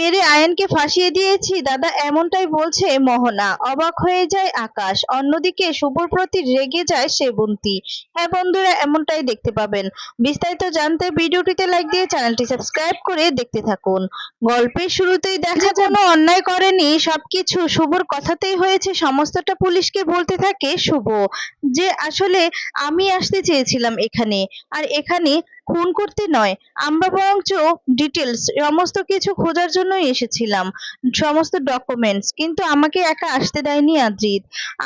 মেরে আয়নকে ফাঁসিয়ে দিয়েছি। দাদা এমনটাই বলছে মোহনা। অবাক হয়ে যায় আকাশ। অন্যদিকে শুভর প্রতি রেগে যায় সেবন্তী হ্যাঁ বন্ধুরা এমনটাই দেখতে পাবেন। বিস্তারিত জানতে ভিডিওটিতে লাইক দিয়ে চ্যানেলটি সাবস্ক্রাইব করে দেখতে থাকুন। গল্পের শুরুতেই দেখা কোনো অন্যায় করেনি। সবকিছু শুভর কথাতেই হয়েছে। সমস্তটা পুলিশকে বলতে থাকে শুভ। যে আসলে আমি আসতে চেয়েছিলাম এখানে। আর এখানে খুন করতে নয়, আমরা বরঞ্চ ডিটেলস সমস্ত কিছু খোঁজার জন্যই এসেছিলাম, সমস্ত ডকুমেন্টস কিন্তু আমাকে একা আসতে দেয়নি আদ্রিত।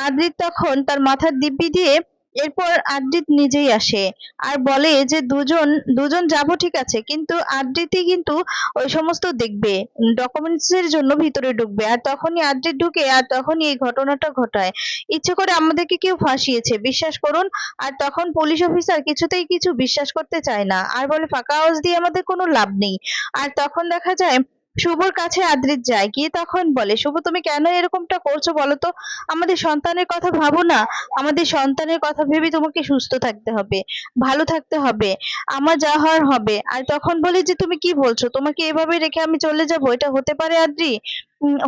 আদ্রিত তখন তার মাথার দিব্যি দিয়ে এরপর আদ্রিত নিজেই আসে আর বলে যে, দুজন দুজন যাব ঠিক আছে, কিন্তু আদ্রিতই কিন্তু ওই সমস্ত দেখবে। ডকুমেন্টস এর জন্য ভিতরে ঢুকবে। আর তখনই আদ্রিত ঢুকে, আর তখনই এই ঘটনাটা ঘটায়। ইচ্ছে করে আমাদেরকে কেউ ফাঁসিয়েছে, বিশ্বাস করুন। আর তখন পুলিশ অফিসার কিছুতেই কিছু বিশ্বাস করতে চায় না। আর বলে, ফাঁকা আওয়াজ দিয়ে আমাদের কোনো লাভ নেই। আর তখন দেখা যায় শুভর কাছে আদ্রিত যায়। গিয়ে তখন বলে, শুভ, তুমি কেন এরকমটা করছ বলো তো? আমাদের সন্তানের কথা ভাবো না। আমাদের সন্তানের কথা ভেবে তোমাকে সুস্থ থাকতে হবে, ভালো থাকতে হবে। আমার যা হওয়ার হবে। আর তখন বলি যে, তুমি কি বলছো? তোমাকে এভাবে রেখে আমি চলে যাব? এটা হতে পারে আদ্রি?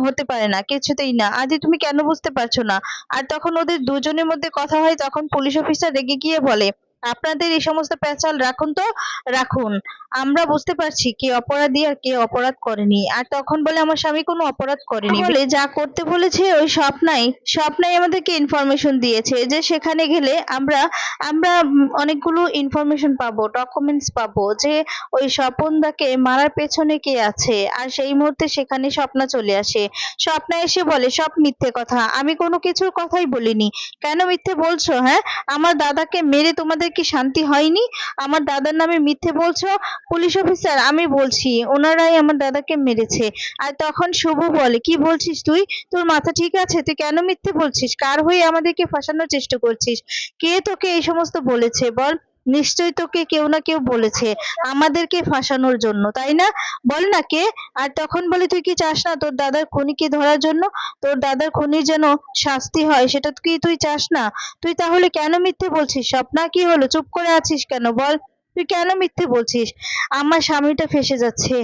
হতে পারে না, কিছুতেই না। আদি তুমি কেন বুঝতে পারছ না? আর তখন ওদের দুজনের মধ্যে কথা হয়, তখন পুলিশ অফিসার রেগে গিয়ে বলে আপনাদের এই সমস্ত পেঁচাল রাখুন তো রাখুন। আমরা বুঝতে পারছি কে অপরাধী আর কে অপরাধ করেনি। আর তখন বলে আমার স্বামী কোনো অপরাধ করেনি। বলে যা করতে বলেছে ওই স্বপ্নাই স্বপ্নাই আমাদেরকে ইনফরমেশন দিয়েছে যে সেখানে গেলে আমরা আমরা অনেকগুলো ইনফরমেশন পাবো ডকুমেন্টস পাবো যে ওই স্বপনদাকে মারার পেছনে কে আছে। আর সেই মুহূর্তে সেখানে স্বপ্না চলে আসে। স্বপ্না এসে বলে সব মিথ্যে কথা। আমি কোনো কিছুর কথাই বলিনি। কেন মিথ্যে বলছো হ্যাঁ? আমার দাদাকে মেরে তোমাদের কি শান্তি হয়নি? আমার দাদার নামে মিথ্যে বলছো? পুলিশ অফিসার, আমি বলছি, ওনারাই আমার দাদাকে মেরেছে। আর তখন শুভ বলে, কি বলছিস তুই? তোর মাথা ঠিক আছে? তুই কেন মিথ্যে বলছিস? কার হয়ে আমাদেরকে ফাঁসানোর চেষ্টা করছিস? কে তোকে এই সমস্ত বলেছে? বল। নিশ্চয়ই তোকে কেউ না কেউ বলেছে আমাদেরকে ফাঁসানোর জন্য, তাই না? বল না কে? আর তখন বলে তুই কি চাস না তোর দাদার খুনিকে ধরার জন্য? তোর দাদার খুনির যেন শাস্তি হয়, সেটা কি তুই চাস না? তুই তাহলে কেন মিথ্যে বলছিস? স্বপ্না, কি হলো? চুপ করে আছিস কেন? বল, তুই কেন মিথ্যে বলছিস? আমার স্বামীটা ফেসে যাচ্ছে।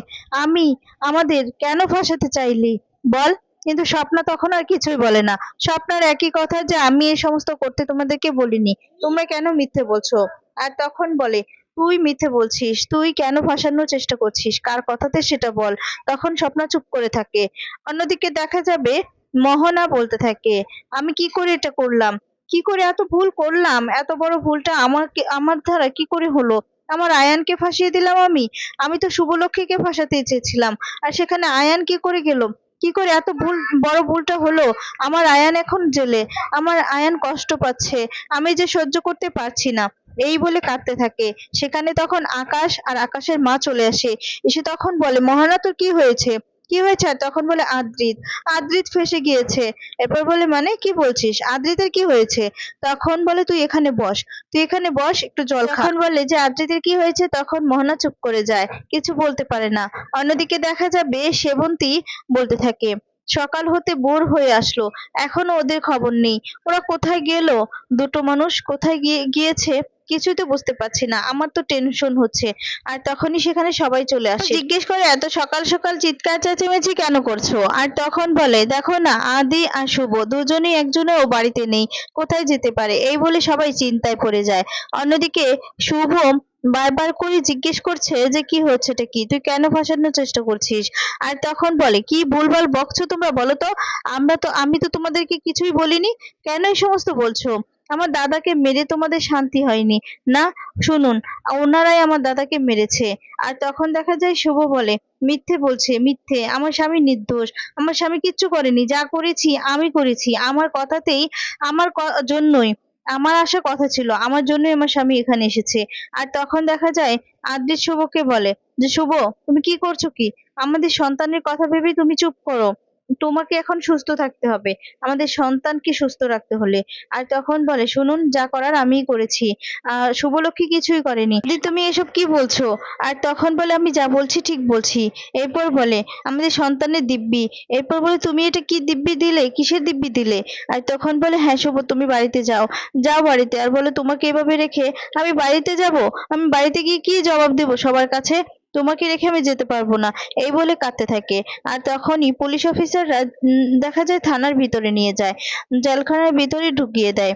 আমি আমাদের কেন ফাঁসাতে চাইলি? বল, কিন্তু স্বপ্না তখন আর কিছুই বলে না। স্বপ্নার একই কথা যে আমি এই সমস্ত করতে তোমাদেরকে বলিনি। তোমরা কেন মিথ্যে বলছো? আর তখন বলে, তুই মিথ্যে বলছিস, তুই কেন ফাঁসানোর চেষ্টা করছিস? কার কথাতে সেটা বল। তখন স্বপ্না চুপ করে থাকে। অন্যদিকে দেখা যাবে, মোহনা বলতে থাকে, আমি কি করে এটা করলাম? কি করে এত ভুল করলাম? এত বড় ভুলটা আমাকে, আমার দ্বারা কি করে হলো? আমার আয়ানকে ফাঁসিয়ে দিলাম আমি? আমি তো শুভলক্ষ্মীকে ফাঁসাতে চেয়েছিলাম। আর সেখানে আয়ান কি করে গেল? কি করে এত ভুল, বড় ভুলটা হলো? আমার আয়ান এখন জেলে। আমার আয়ান কষ্ট পাচ্ছে। আমি যে সহ্য করতে পারছি না। এই বলে কাঁদতে থাকে। সেখানে তখন আকাশ আর আকাশের মা চলে আসে। এসে তখন বলে মহানা তোর কি হয়েছে? কি হয়েছে? আর তখন বলে, আদ্রিত। আদ্রিত ফেসে গিয়েছে। এরপর বলে মানে? কি বলছিস? আদ্রিতের কি হয়েছে? তখন বলে, তুই এখানে বস। তুই এখানে বস, একটু জল খা। তখন বলে, যে আদ্রিতের কি হয়েছে? তখন মোহনা চুপ করে যায়। কিছু বলতে পারে না। অন্যদিকে দেখা যাবে, সেবন্তী বলতে থাকে, সকাল হতে বোর হয়ে আসলো। এখনও ওদের খবর নেই। ওরা কোথায় গেল? দুটো মানুষ কোথায় গিয়ে, গিয়েছে? কিছুই তো বুঝতে পারছি না। আমার তো টেনশন হচ্ছে। আর তখনই সেখানে সবাই চলে আসে। জিজ্ঞেস করে, এত সকাল সকাল চিৎকার চেঁচামেচি কেন করছ? আর তখন বলে, দেখো না, আদি আর শুভ দুজনেই একজনের ও বাড়িতে নেই। কোথায় যেতে পারে? এই বলে সবাই চিন্তায় পড়ে যায়। অন্যদিকে শুভ বারবার করে জিজ্ঞেস করছে যে, কি হচ্ছে এটা কি? তুই কেন ফাঁসানোর চেষ্টা করছিস? আর তখন বলে, কি ভুলভাল বকছো তোমরা বলো তো? আমরা তো, আমি তো তোমাদেরকে কিছুই বলিনি। কেন এই সমস্ত বলছো? আমার দাদাকে মেরে তোমাদের শান্তি হয়নি। না, শুনুন, ওনারাই আমার দাদাকে মেরেছে। আর তখন দেখা যায় শুভ বলে, মিথ্যে বলছে, মিথ্যে, আমার স্বামী নির্দোষ, আমার স্বামী কিচ্ছু করেনি, যা করেছি আমি করেছি, আমার কথাতেই আমার জন্যই, আমার আসার কথা ছিল, আমার জন্যই আমার স্বামী এখানে এসেছে। আর তখন দেখা যায় আদ্রিত শুভকে বলে যে, শুভ, তুমি কি করছ কি? আমাদের সন্তানের কথা ভেবে তুমি চুপ করো। তোমাকে এখন সুস্থ থাকতে হবে। আমাদের সন্তানকে সুস্থ রাখতে হলে। আর তখন বলে, শুনুন, যা করার আমিই করেছি। আহ, শুভলক্ষ্মী কিছুই করেনি। দিদি, তুমি এসব কি বলছো? আর তখন বলে, আমি যা বলছি ঠিক বলছি। এরপর বলে, আমাদের সন্তানের দিব্যি। এরপর বলে, তুমি এটা কি দিব্যি দিলে? কিসের দিব্যি দিলে? আর তখন বলে হ্যাঁ শুভ, তুমি বাড়িতে যাও। যাও বাড়িতে। আর বলে, তোমাকে এভাবে রেখে আমি বাড়িতে যাব? আমি বাড়িতে গিয়ে কি জবাব দেবো সবার কাছে? তোমাকে রেখে আমি যেতে পারব না। এই বলে কাঁদতে থাকে। আর তখনই পুলিশ অফিসাররা দেখা যায় থানার ভিতরে নিয়ে যায়। জেলখানার ভিতরে ঢুকিয়ে দেয়।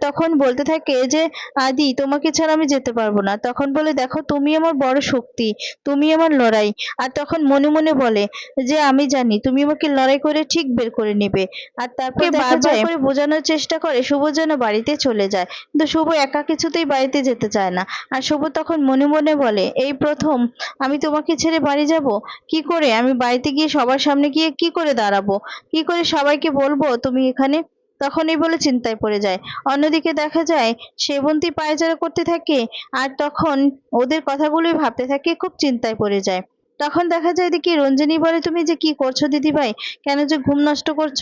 তখন বলতে থাকে যে আদি তোমাকে ছাড়া আমি যেতে পারব না। তখন বলে দেখো তুমি আমার বড় শক্তি তুমি আমার লড়াই। আর তখন মনে মনে বলে যে আমি জানি তুমি আমাকে লড়াই করে ঠিক বের করে নেবে। আর তারপর বারবার করে বোঝানোর চেষ্টা করে শুভ যেন বাড়িতে চলে যায়। কিন্তু শুভ একা কিছুতেই বাড়িতে যেতে চায় না। আর শুভ তখন মনে মনে বলে এই প্রথম আমি তোমাকে ছেড়ে বাড়ি যাব? কি করে? আমি বাড়িতে গিয়ে সবার সামনে গিয়ে কি করে দাঁড়াবো? কি করে সবাইকে বলব তুমি এখানে তখন এই বলে চিন্তায় পড়ে যায়। অন্যদিকে দেখা যায় সেবন্তী পায়চারা করতে থাকে আর তখন ওদের কথাগুলোই ভাবতে থাকে, খুব চিন্তায় পড়ে যায়। তখন দেখা যায়, দেখি রঞ্জনী বলে, তুমি যে কি করছ দিদিভাই কেন যে ঘুম নষ্ট করছ?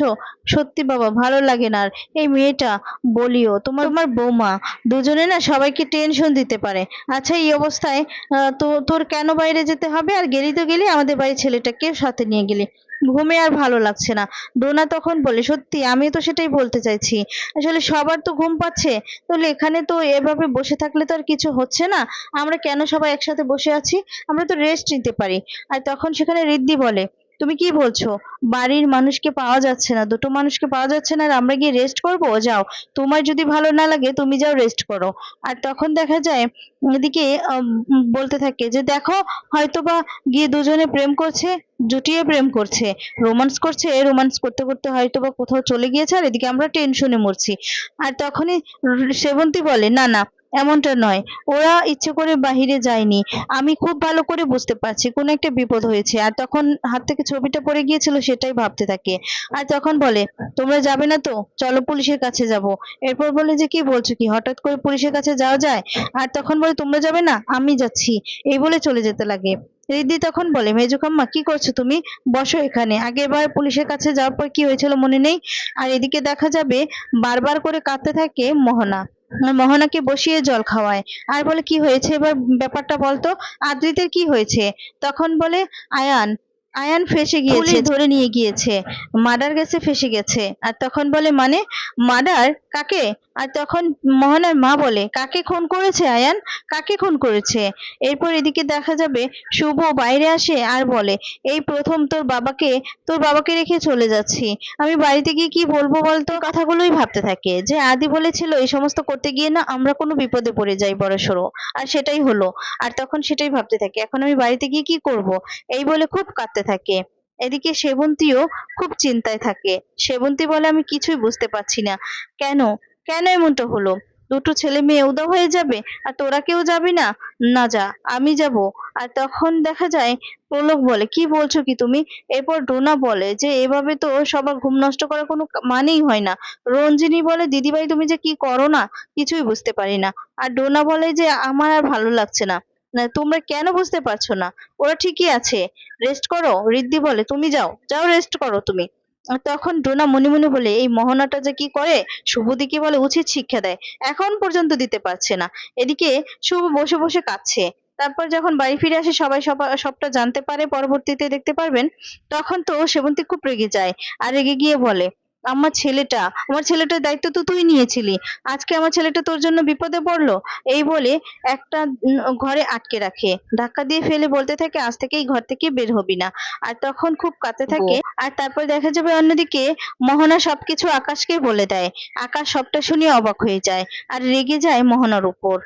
সত্যি বাবা, ভালো লাগে না আর। এই মেয়েটা, বলিও, তোমার তোমার বৌমা, দুজনে না সবাইকে টেনশন দিতে পারে। আচ্ছা এই অবস্থায় তো তোর কেন বাইরে যেতে হবে? আর গেলি তো গেলি, আমাদের বাড়ির ছেলেটাকে সাথে নিয়ে গেলি। ঘুমে আর ভালো লাগছে না। ডোনা তখন বলে, সত্যি আমি তো সেটাই বলতে চাইছি। আসলে সবার তো ঘুম পাচ্ছে, তাহলে এখানে তো এভাবে বসে থাকলে তো আর কিছু হচ্ছে না। আমরা কেন সবাই একসাথে বসে আছি? আমরা তো রেস্ট নিতে পারি। আর তখন সেখানে রিদ্ধি বলে তুমি কি বলছো? বাড়ির মানুষকে পাওয়া যাচ্ছে না, দুটো মানুষকে পাওয়া যাচ্ছে না, আর আমরা গিয়ে রেস্ট করব? যাও, তোমার যদি ভালো না লাগে, তুমি যাও রেস্ট করো। আর তখন দেখা যায়, এদিকে বলতে থাকে যে, দেখো, হয়তোবা গিয়ে দুজনে প্রেম করছে, জুটিয়ে প্রেম করছে রোমান্স করছে রোমান্স করতে করতে হয়তোবা কোথাও চলে গিয়েছে, আর এদিকে আমরা টেনশনে মরছি। আর তখনই সেবন্তী বলে, না না এমনটা নয়। ওরা ইচ্ছে করে বাহিরে যায়নি। আমি খুব ভালো করে বুঝতে পারছি, কোনো একটা বিপদ হয়েছে। আর তখন হাত থেকে ছবিটা পড়ে গিয়েছিল, সেটাই ভাবতে থাকে। আর তখন বলে, তোমরা যাবে না তো? চলো পুলিশের কাছে যাব। এরপর বলে যে, কি বলছো কি? হঠাৎ করে পুলিশের কাছে যাওয়া যায়? আর তখন বলে, তোমরা যাবে না? আমি যাচ্ছি। এই বলে চলে যেতে লাগে। রিদ্ধি তখন বলে মেজুকাম্মা কি করছ তুমি? বসো এখানে। আগেরবার পুলিশের কাছে যাওয়ার পর কি হয়েছিল মনে নেই? আর এদিকে দেখা যাবে, বারবার করে কাঁদতে থাকে মোহনা। মোহনাকে বসিয়ে জল খাওয়ায়। আর বলে কি হয়েছে এবার ব্যাপারটা বলতো? আদ্রিতের কি হয়েছে? তখন বলে আয়ান আয়ান ফেসে গিয়েছে। ধরে নিয়ে গিয়েছে। মাদার গেছে ফেসে গেছে। আর তখন বলে মানে মাদার কাকে? আর তখন মোহনার মা বলে, কাকে খুন করেছে আয়ান? কাকে খুন করেছে? এরপর এদিকে দেখা যাবে শুভ বাইরে আসে আর বলে, এই প্রথম তোর বাবাকে তোর বাবাকে রেখে চলে যাচ্ছি। আমি বাড়িতে গিয়ে কি বলব বলতো? কথাগুলোই ভাবতে থাকে। যে আদি বলেছিল, এই সমস্ত করতে গিয়ে না আমরা কোনো বিপদে পড়ে যাই বড়সড় আর সেটাই হলো। আর তখন সেটাই ভাবতে থাকে, এখন আমি বাড়িতে গিয়ে কি করব? এই বলে খুব কাঁদতে থাকে। এদিকে সেবন্তীও খুব চিন্তায় থাকে। সেবন্তী বলে, আমি কিছুই বুঝতে পারছি না। কেন? কেন এমনটা হলো? দুটো ছেলে মেয়ে উদা হয়ে যাবে আর তোরা কেউ যাবি না? না যা, আমি যাব। আর তখন দেখা যায় প্রলোক বলে, কি বলছো কি তুমি? এরপর ডোনা বলে যে, এভাবে তো সবার ঘুম নষ্ট করার কোনো মানেই হয় না। রঞ্জিনী বলে, দিদিভাই, তুমি যে কি করো না? কিছুই বুঝতে পারি না। আর ডোনা বলে যে, আমার আর ভালো লাগছে না। তোমরা কেন বুঝতে পারছ না? ওরা ঠিকই আছে। রেস্ট করো। রিদ্ধি বলে, তুমি যাও যাও রেস্ট করো তুমি। তখন ডোনা মনে মনে বলে, এই মোহনাটা যে কি করে? শুভদিকে বলে উচিত শিক্ষা দেয়। এখন পর্যন্ত দিতে পারছে না। এদিকে শুভ বসে বসে কাঁদছে। তারপর যখন বাড়ি ফিরে আসে, সবাই সবা- সবটা জানতে পারে, পরবর্তীতে দেখতে পারবেন, তখন তো সেবন্তী খুব রেগে যায়। আর রেগে গিয়ে বলে আমার ছেলেটা আমার ছেলেটার দায়িত্ব তো তুই নিয়েছিলি। আজকে আমার ছেলেটা তোর জন্য বিপদে পড়ল। এই বলে একটা ঘরে আটকে রাখে। ধাক্কা দিয়ে ফেলে বলতে থাকে আজ থেকে এই ঘর থেকে বের হবি না। আর তখন খুব কাঁদতে থাকে। আর তারপর দেখা যাবে অন্যদিকে মোহনা সবকিছু আকাশকে বলে দেয়। আকাশ সবটা শুনে অবাক হয়ে যায়। আর রেগে যায় মোহনার উপর।